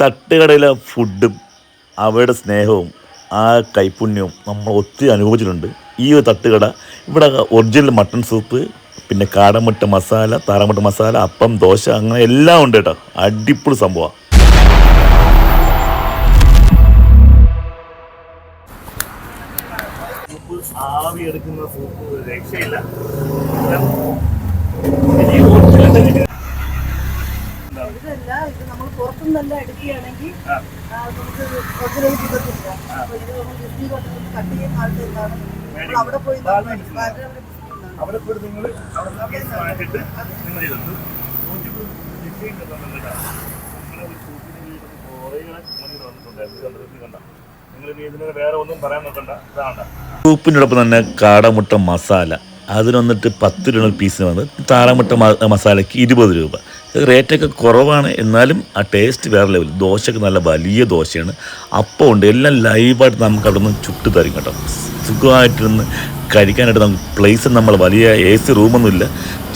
തട്ടുകടയിലെ ഫുഡും അവരുടെ സ്നേഹവും ആ കൈപ്പുണ്യവും നമ്മൾ ഒത്തിരി അനുഭവിച്ചിട്ടുണ്ട്. ഈ ഒരു തട്ടുകട ഇവിടെ ഒറിജിനൽ മട്ടൺ സൂപ്പ് പിന്നെ കാടമുട്ട മസാല താറാമുട്ട മസാല അപ്പം ദോശ അങ്ങനെ എല്ലാം ഉണ്ട് കേട്ടോ. അടിപൊളി സംഭവമാണ് ആവി എടുക്കുന്ന സൂപ്പ് രക്ഷയില്ല ഇതല്ല ഇത് പുറത്തുനിന്നല്ല എടുക്കുകയാണെങ്കിൽ നമുക്ക് ഒറിജിനൽ കിട്ടത്തില്ല അപ്പൊ ഇത് നമ്മൾ കട്ട് ചെയ്യുന്ന നമ്മൾ അവിടെ പോയി അവിടെ. നിങ്ങൾ അവിടെ വാങ്ങിച്ചിട്ട് ചെയ്തിട്ടുണ്ട് സൂപ്പിനോടൊപ്പം തന്നെ കാടമുട്ട മസാല. അതിന് വന്നിട്ട് പത്ത് രൂപ പീസിന് വന്ന് താറാമുട്ട മസാലയ്ക്ക് ഇരുപത് രൂപ. റേറ്റൊക്കെ കുറവാണ്. എന്നാലും ആ ടേസ്റ്റ് വേറെ ലെവൽ ദോശയൊക്കെ നല്ല വലിയ ദോശയാണ്. അപ്പം ഉണ്ട്. എല്ലാം ലൈവായിട്ട് നമുക്ക് അവിടെ നിന്ന് ചുട്ട് തരും കേട്ടോ. സുഖമായിട്ടിരുന്ന് കഴിക്കാനായിട്ട് നമുക്ക് പ്ലേസ് നമ്മൾ വലിയ എ സി റൂമൊന്നുമില്ല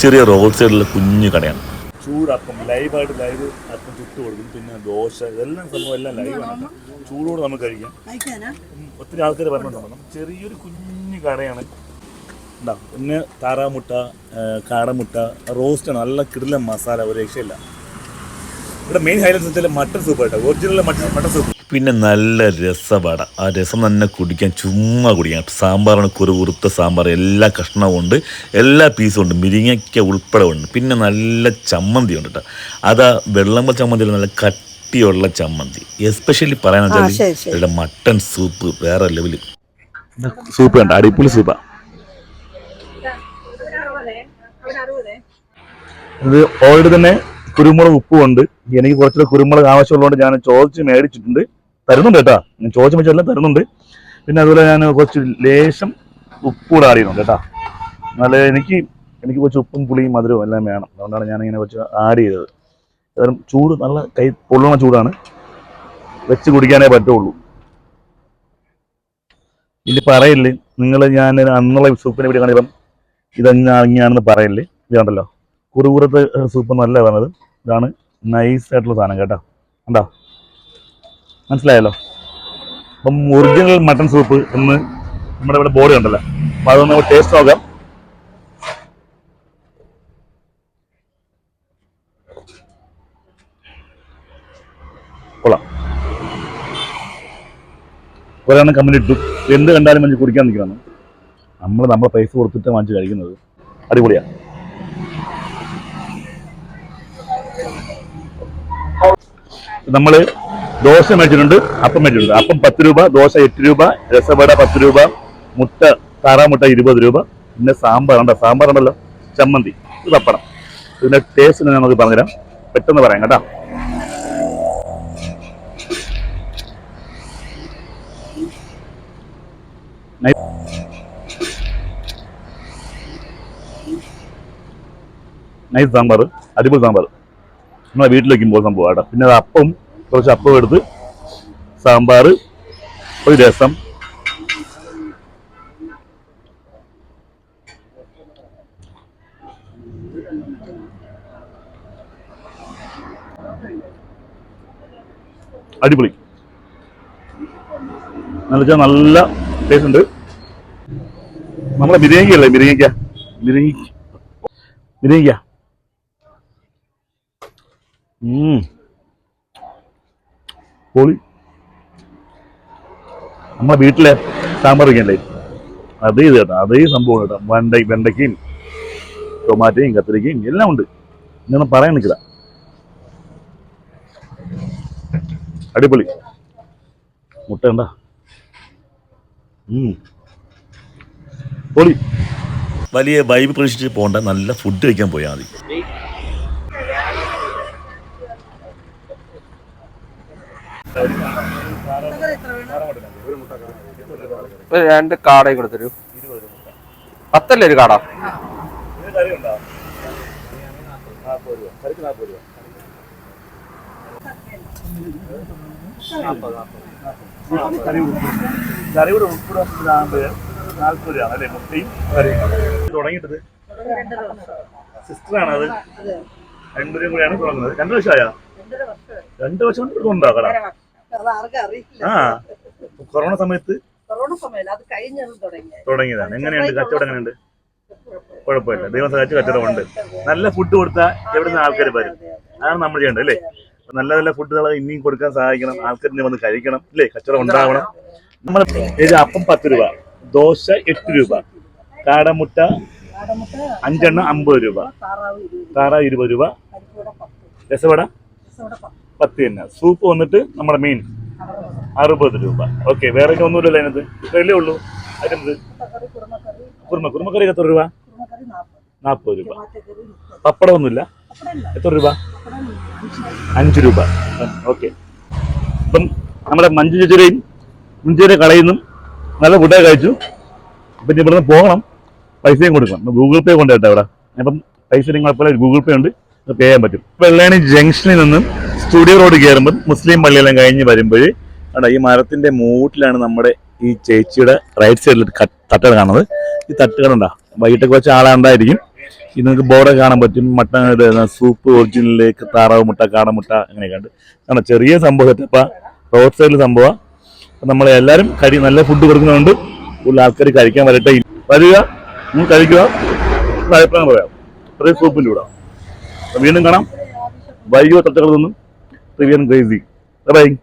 ചെറിയ റോഡ് സൈഡിലുള്ള കുഞ്ഞു കടയാണ്. ചൂടപ്പം ലൈവായിട്ട് ലൈവ് അപ്പം ചുട്ട് കൊടുക്കും. പിന്നെ ദോശ ഇതെല്ലാം സംഭവം എല്ലാം ലൈവാണ് ചൂടോട് നമുക്ക് കഴിക്കാം. ഒത്തിരി ആൾക്കാർ പറഞ്ഞിട്ടുണ്ടാവും ചെറിയൊരു കുഞ്ഞു കടയാണ്. ഉണ്ടാ പിന്നെ താറാമുട്ട കാടമുട്ട റോസ്റ്റ് നല്ല കിടിലൻ മസാല ഒരു രക്ഷയില്ല. ഇവിടെ മെയിൻ ഹൈലൈറ്റ് വെച്ചാൽ മട്ടൺ സൂപ്പ് കേട്ടോ ഒറിജിനൽ മട്ടൺ മട്ടൺ സൂപ്പ് പിന്നെ നല്ല രസപാട. ആ രസം തന്നെ കുടിക്കാൻ ചുമ്മാ കുടിക്കാം സാമ്പാറാണ് കുറു കുറുത്ത സാമ്പാർ എല്ലാ കഷ്ണവും ഉണ്ട്. എല്ലാ പീസും ഉണ്ട്. മിരിങ്ങയ്ക്ക ഉൾപ്പെടെ ഉണ്ട്. പിന്നെ നല്ല ചമ്മന്തി ഉണ്ട് കേട്ടോ അതാ വെള്ളമ്പ ചമ്മന്തി നല്ല കട്ടിയുള്ള ചമ്മന്തി. എസ്പെഷ്യലി പറയാന്ന്. വെച്ചാൽ മട്ടൺ സൂപ്പ് വേറെ ലെവൽ സൂപ്പ് കണ്ട അടിപൊളി സൂപ്പാ ഇത് ഓൾറെഡി തന്നെ കുരുമുളക് ഉപ്പും ഉണ്ട് എനിക്ക് കുറച്ചുകൂടെ കുരുമുളക് ആവശ്യമുള്ളതുകൊണ്ട് ഞാൻ ചോദിച്ച് മേടിച്ചിട്ടുണ്ട്. തരുന്നുണ്ട് കേട്ടോ. ഞാൻ ചോദിച്ച് വെച്ചെല്ലാം തരുന്നുണ്ട്. പിന്നെ അതുപോലെ ഞാൻ കുറച്ച് ലേശം ഉപ്പ് കൂടെ ആഡ് കേട്ടോ. നല്ല എനിക്ക് എനിക്ക് കുറച്ച് ഉപ്പും പുളിയും മധുരവും എല്ലാം വേണം. അതുകൊണ്ടാണ് ഞാൻ ഇങ്ങനെ കുറച്ച് ആഡ് ചെയ്തത്. കാരണം ചൂട് നല്ല കൈ പൊള്ളുന്ന ചൂടാണ്. വെച്ച് കുടിക്കാനേ പറ്റുള്ളൂ. ഇനി പറയില്ലേ? നിങ്ങൾ ഞാൻ അന്നുള്ള സൂപ്പിനെ വീഡിയോ കാണിപ്പം ഇതെങ്ങനെയാണെന്ന് പറയില്ലേ? ഇത് കുറുകുറത്ത് സൂപ്പ് നല്ല പറഞ്ഞത്. ഇതാണ് നൈസ് ആയിട്ടുള്ള സാധനം കേട്ടോ. കണ്ടോ? മനസ്സിലായല്ലോ? അപ്പം ഒറിജിനൽ മട്ടൺ സൂപ്പ് എന്ന് നമ്മുടെ ഇവിടെ ബോർഡ് കണ്ടല്ലോ അപ്പം അതൊന്ന് ടേസ്റ്റ് നോക്കാം. കൊള്ളാം. ഒരാണ് കമ്പനി ഇട്ടു. എന്ത് കണ്ടാലും മഞ്ഞ് കുടിക്കാൻ നിൽക്കണം നമ്മൾ നമ്മളെ പൈസ കൊടുത്തിട്ട് വാങ്ങിച്ച് കഴിക്കുന്നത്. അടിപൊളിയാണ് നമ്മൾ ദോശ മേടിച്ചിട്ടുണ്ട് അപ്പം മേടിച്ചിട്ടുണ്ട്. അപ്പം പത്ത് രൂപ ദോശ എട്ട് രൂപ രസവട പത്ത് രൂപ മുട്ട താറാമുട്ട ഇരുപത് രൂപ പിന്നെ സാമ്പാർ ഉണ്ടോ സാമ്പാർ ഉണ്ടല്ലോ ചമ്മന്തി ഇത് പപ്പടം. ഇതിന്റെ ടേസ്റ്റ് നമുക്ക് പറഞ്ഞുതരാം. പെട്ടെന്ന് പറയാം കേട്ടോ. നൈസ് സാമ്പാർ അടിപൊളി സാമ്പാർ. നമ്മളെ വീട്ടിൽ വയ്ക്കുമ്പോൾ സംഭവം കേട്ടോ പിന്നെ അത് അപ്പം കുറച്ച് അപ്പം എടുത്ത് സാമ്പാർ ഒരു രസം. അടിപൊളി. നല്ല വെച്ചാൽ നല്ല ടേസ്റ്റ് ഉണ്ട്. നമ്മളെ ബിരിയാണിക്കല്ലേ ബിരിയാണിക്ക? ബിരിയാണി ബിരിയാണിക്ക. പൊളി. നമ്മളെ വീട്ടിലെ സാമ്പാർ വയ്ക്കണ്ടേ അതേ ഇത് കേട്ടോ. അതേ സംഭവം കേട്ടോ. വെണ്ട വെണ്ടയ്ക്കയും ടൊമാറ്റോയും കത്തിരിക്കയും എല്ലാം ഉണ്ട്. ഇതൊന്നും പറയാൻ നിൽക്കില്ല. അടിപൊളി. മുട്ട ഉണ്ട പൊളി. വലിയ വൈബ് പ്രതീക്ഷിച്ച് പോകണ്ട നല്ല ഫുഡ് കഴിക്കാൻ പോയാൽ മതി. ഒരു രണ്ട് കാടയും തരൂ. പത്തല്ലേ ഒരു കാട? കറിയുടെ ഉൾപ്പെടെ നാൽപ്പത് രൂപ അല്ലേ മുട്ടയും കറിയും തുടങ്ങിയിട്ടത് സിസ്റ്ററാണ് അത്. അൻപത് രൂപ കൂടെയാണ് തുടങ്ങുന്നത്. രണ്ടു വർഷമായോ? രണ്ടു വർഷം കൊണ്ട് കട? അറിയില്ല ആ. കൊറോണ സമയത്ത് കൊറോണ അത് കഴിഞ്ഞത് തുടങ്ങിയതാണ്. എങ്ങനെയുണ്ട്? കച്ചവടം എങ്ങനെയുണ്ട്? കുഴപ്പമില്ല. ദൈവം സഹായിച്ച് കച്ചവടം ഉണ്ട്. നല്ല ഫുഡ് കൊടുത്താൽ എവിടുന്ന് ആൾക്കാർ വരും. അതാണ് നമ്മൾ ചെയ്യേണ്ടത് അല്ലേ? നല്ല നല്ല ഫുഡുകൾ ഇനിയും കൊടുക്കാൻ സഹായിക്കണം. ആൾക്കാരിനെ വന്ന് കഴിക്കണം അല്ലേ? കച്ചവടം ഉണ്ടാവണം. നമ്മൾ അപ്പം പത്ത് രൂപ ദോശ എട്ട് രൂപ കാടമുട്ട അഞ്ചെണ്ണം അമ്പത് രൂപ താറാവ് ഇരുപത് രൂപ. രസവട? പത്ത് തന്നെ. സൂപ്പ് വന്നിട്ട് നമ്മുടെ മീൻ. അറുപത് രൂപ. ഓക്കെ വേറെ ഒന്നുമില്ലല്ലോ അതിനകത്ത്. ഇത്രയല്ലേ ഉള്ളൂ. കുറുമക്കറി കുറുമ കുറുമക്കറി എത്ര രൂപ? നാൽപ്പത് രൂപ. പപ്പടം ഒന്നുമില്ല എത്ര രൂപ? അഞ്ച് രൂപ. ഓക്കെ അപ്പം നമ്മുടെ മഞ്ജു ചേച്ചിയുടെയും മുഞ്ചേരി കടയിൽ നിന്നും നല്ല ഫുഡൊക്കെ കഴിച്ചു. ഇവിടെ ഇവിടുന്ന് പോകണം. പൈസയും കൊടുക്കണം. ഗൂഗിൾ പേ കൊണ്ട് അവിടെ അപ്പം പൈസ നിങ്ങളെപ്പോലെ ഗൂഗിൾ പേ ഉണ്ട്. പേ ചെയ്യാൻ പറ്റും. വെള്ളാണി ജംഗ്ഷനിൽ നിന്നും സ്റ്റുഡിയോ റോഡ് കയറുമ്പോൾ മുസ്ലിം പള്ളിയെല്ലാം കഴിഞ്ഞ് വരുമ്പോൾ ആണ് ഈ മരത്തിന്റെ മൂട്ടിലാണ് നമ്മുടെ ഈ ചേച്ചിയുടെ റൈറ്റ് സൈഡിൽ തട്ടുകട കാണുന്നത്. ഈ തട്ടുകട ഉണ്ടാ വൈകിട്ടൊക്കെ വെച്ച ആളാണ്ടായിരിക്കും. ഇത് നിങ്ങൾക്ക് ബോർഡ് കാണാൻ പറ്റും. മട്ടൻ ഇത് സൂപ്പ് ഒറിജിനലിലേക്ക് താറാവ് മുട്ട കാടമുട്ട അങ്ങനെയൊക്കെ ഉണ്ട്. കാരണം ചെറിയ സംഭവം സെറ്റപ്പ റോഡ് സൈഡിൽ സംഭവം. നമ്മൾ എല്ലാവരും കരി നല്ല ഫുഡ് കൊടുക്കുന്നതുകൊണ്ട് കൂടുതൽ ആൾക്കാർ കഴിക്കാൻ വരട്ടെ. വരിക. നിങ്ങൾ കഴിക്കുക. അഭിപ്രായം പറയാം. ചെറിയ സൂപ്പിന്റെ കൂടെ. വീണ്ടും കാണാം. വൈകിയോ തട്ടുകളിൽ നിന്നും Tây Viên Gây gì, Bye bye.